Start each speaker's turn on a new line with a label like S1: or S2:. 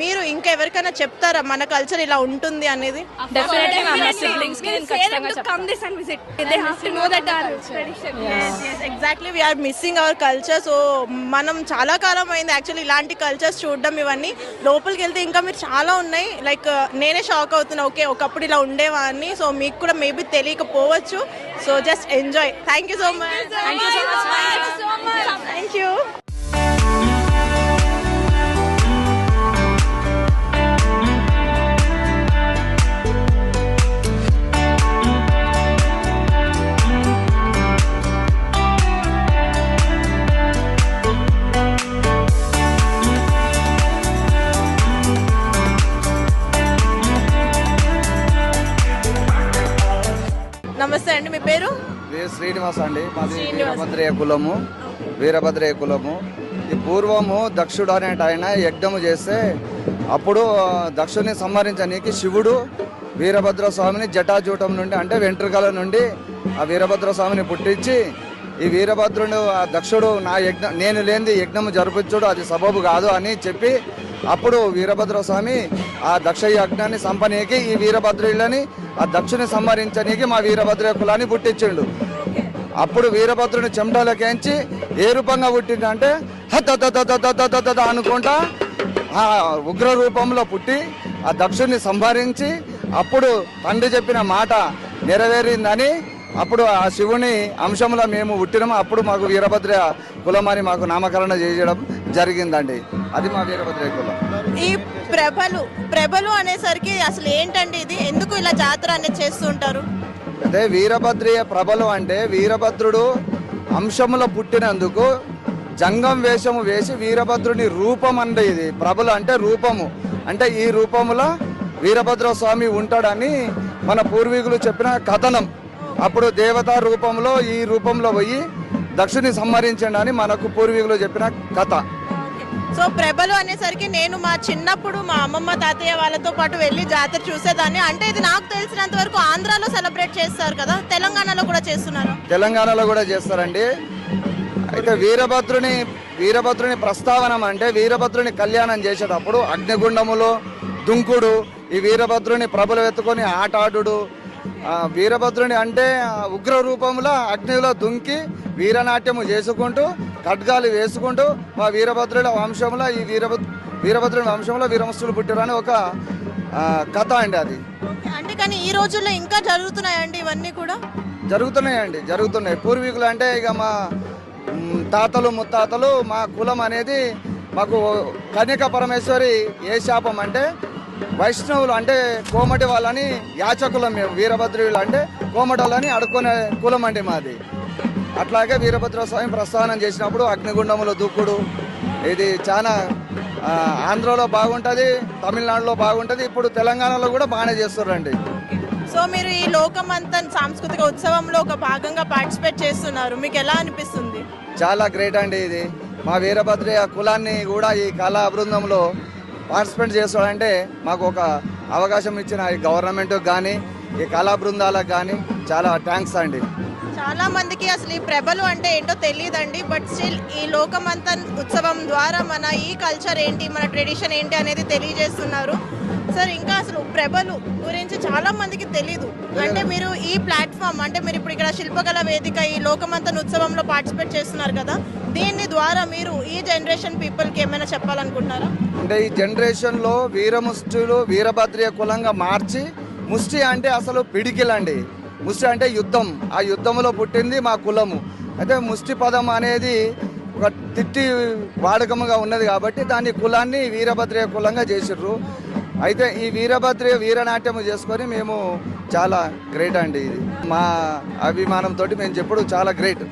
S1: మీరు ఇంకెవరికైనా చెప్తారా? మన కల్చర్ ఇలా ఉంటుంది అనేది?
S2: డెఫినెట్లీ సిబ్లింగ్స్కి ఖచ్చితంగా.
S1: Exactly we are missing our culture so మనం చాలా కాలం అయింది యాక్చువల్లీ ఇలాంటి కల్చర్స్ చూడడం ఇవన్నీ. లోపలికి వెళ్తే ఇంకా మీరు చాలా ఉన్నాయి. లైక్ నేనే షాక్ అవుతున్నా. ఓకే ఒకప్పుడు ఇలా ఉండేవాడిని సో మీకు కూడా మేబీ తెలియకపోవచ్చు. So just enjoy thank you so much
S2: thank you so much
S1: నమస్తే అండి మీ పేరు?
S3: శ్రీనివాస్ అండి. మాది వీరభద్రయ్య కులము. వీరభద్రయ్య కులము. ఈ పూర్వము దక్షుడు అనేట ఆయన యజ్ఞము చేస్తే అప్పుడు ఆ, దక్షుని సంహరించడానికి శివుడు వీరభద్ర స్వామిని జటాజూటం నుండి అంటే వెంట్రుకల నుండి ఆ వీరభద్ర స్వామిని పుట్టించి ఈ వీరభద్రుడు ఆ దక్షుడు నా యజ్ఞ నేను లేనిది యజ్ఞము జరిపించుడు అది సబబు కాదు అని చెప్పి అప్పుడు వీరభద్ర స్వామి ఆ దక్ష యజ్ఞాన్ని సంపనీకి ఈ వీరభద్రులని ఆ దక్షుని సంహరించనీకి మా వీరభద్ర కులాన్ని పుట్టించిండు. అప్పుడు వీరభద్రుని చెమటలకేంచి ఏ రూపంగా పుట్టిండంటే హత అనుకుంటా ఆ ఉగ్ర రూపంలో పుట్టి ఆ దక్షుని సంహరించి అప్పుడు తండ్రి చెప్పిన మాట నెరవేరిందని అప్పుడు ఆ శివుని అంశంలో మేము పుట్టినాము అప్పుడు మాకు వీరభద్ర కులం అని మాకు నామకరణ చేయడం జరిగిందండి. అది మా వీరభద్ర కులం.
S1: ఈ ప్రభలు ప్రభలు అనేసరికి అసలు ఏంటండి ఇది? ఎందుకు ఇలా జాతర అనేది చేస్తుంటారు?
S3: అదే వీరభద్రీయ ప్రభలు అంటే వీరభద్రుడు అంశములో పుట్టినందుకు జంగం వేషము వేసి వీరభద్రుని రూపం అంటే ఇది. ప్రభలు అంటే రూపము. అంటే ఈ రూపములో వీరభద్ర స్వామి ఉంటాడని మన పూర్వీకులు చెప్పిన కథనం. అప్పుడు దేవతా రూపంలో ఈ రూపంలో పోయి దక్షుని సంహరించండి అని మనకు పూర్వీకులు చెప్పిన కథ.
S1: సో ప్రభలు అనేసరికి నేను మా చిన్నప్పుడు మా అమ్మమ్మ తాతయ్య వాళ్ళతో పాటు వెళ్ళి జాతర చూసేదాన్ని. అంటే ఇది నాకు తెలిసినంత వరకు ఆంధ్రాలో సెలబ్రేట్ చేస్తారు కదా తెలంగాణలో కూడా చేస్తున్నారు.
S3: తెలంగాణలో కూడా చేస్తారండి. అయితే వీరభద్రుని వీరభద్రుని ప్రస్తావన అంటే వీరభద్రుని కళ్యాణం చేసేటప్పుడు అగ్నిగుండములో దుంకుడు ఈ వీరభద్రుని ప్రభులు ఎత్తుకొని ఆట ఆడుడు వీరభద్రుని అంటే ఉగ్ర రూపంలో అగ్నిలో దుంకి వీరనాట్యము చేసుకుంటూ ఖడ్గాలు వేసుకుంటూ మా వీరభద్రుల వంశంలో ఈ వీరభద్ర వీరభద్రుని వంశంలో వీరమస్తులు పుట్టారని ఒక కథ అండి అది.
S1: అంటే కానీ ఈ రోజుల్లో ఇంకా జరుగుతున్నాయండి ఇవన్నీ కూడా?
S3: జరుగుతున్నాయండి జరుగుతున్నాయి. పూర్వీకులు అంటే ఇక మా మ్, తాతలు ముత్తాతలు మా కులం అనేది మాకు కన్యక పరమేశ్వరి ఏ శాపం అంటే వైష్ణవులు అంటే కోమటి వాళ్ళని యాచకులం మేము వీరభద్రులు అంటే కోమటి వాళ్ళని అడుక్కునే కులం అండి మాది. అట్లాగే వీరభద్ర స్వామి ప్రస్థానం చేసినప్పుడు అగ్నిగుండములో దూకుడు. ఇది చాలా ఆంధ్రలో బాగుంటుంది తమిళనాడులో బాగుంటుంది ఇప్పుడు తెలంగాణలో కూడా బాగానే చేస్తారండి
S1: సో మీరు ఈ లోకమంతా సాంస్కృతిక ఉత్సవంలో ఒక భాగంగా పార్టిసిపేట్ చేస్తున్నారు. మీకు ఎలా అనిపిస్తుంది?
S3: చాలా గ్రేట్ అండి ఇది. మా వీరభద్రయ్య కులాన్ని కూడా ఈ కళా బృందంలో పార్టిసిపేట్ చేస్తాడంటే మాకు ఒక అవకాశం ఇచ్చిన ఈ గవర్నమెంట్ కానీ ఈ కళా బృందాలకు కానీ చాలా థ్యాంక్స్ అండి.
S1: చాలా మందికి అసలు ఈ ప్రభలు అంటే ఏంటో తెలియదండి బట్ స్టిల్ ఈ లోకమంతన్ ఉత్సవం ద్వారా మన ఈ కల్చర్ ఏంటి మన ట్రెడిషన్ ఏంటి అనేది తెలియజేస్తున్నారు. సార్ ఇంకా అసలు ప్రభలు గురించి చాలా మందికి తెలియదు అంటే మీరు ఈ ప్లాట్ఫామ్ అంటే మీరు ఇప్పుడు ఇక్కడ శిల్పకళ వేదిక ఈ లోకమంతన్ ఉత్సవంలో పార్టిసిపేట్ చేస్తున్నారు కదా దీని ద్వారా మీరు ఈ జనరేషన్ పీపుల్కి ఏమైనా చెప్పాలనుకుంటున్నారా?
S3: అంటే ఈ జనరేషన్లో వీరముష్టిలు వీరభద్రయ్య కులంగా మార్చి ముష్టి అంటే అసలు పిడికిలండి. ముష్టి అంటే యుద్ధం. ఆ యుద్ధంలో పుట్టింది మా కులము. అయితే ముష్టి పదం అనేది ఒక తిట్టి వాడకముగా ఉన్నది కాబట్టి దాన్ని కులాన్ని వీరభద్రయ కులంగా చేసిర్రు. అయితే ఈ వీరభద్రయ వీరనాట్యము చేసుకొని మేము చాలా గ్రేట్ అండి ఇది. మా అభిమానంతో మేము చెప్పుడు చాలా గ్రేట్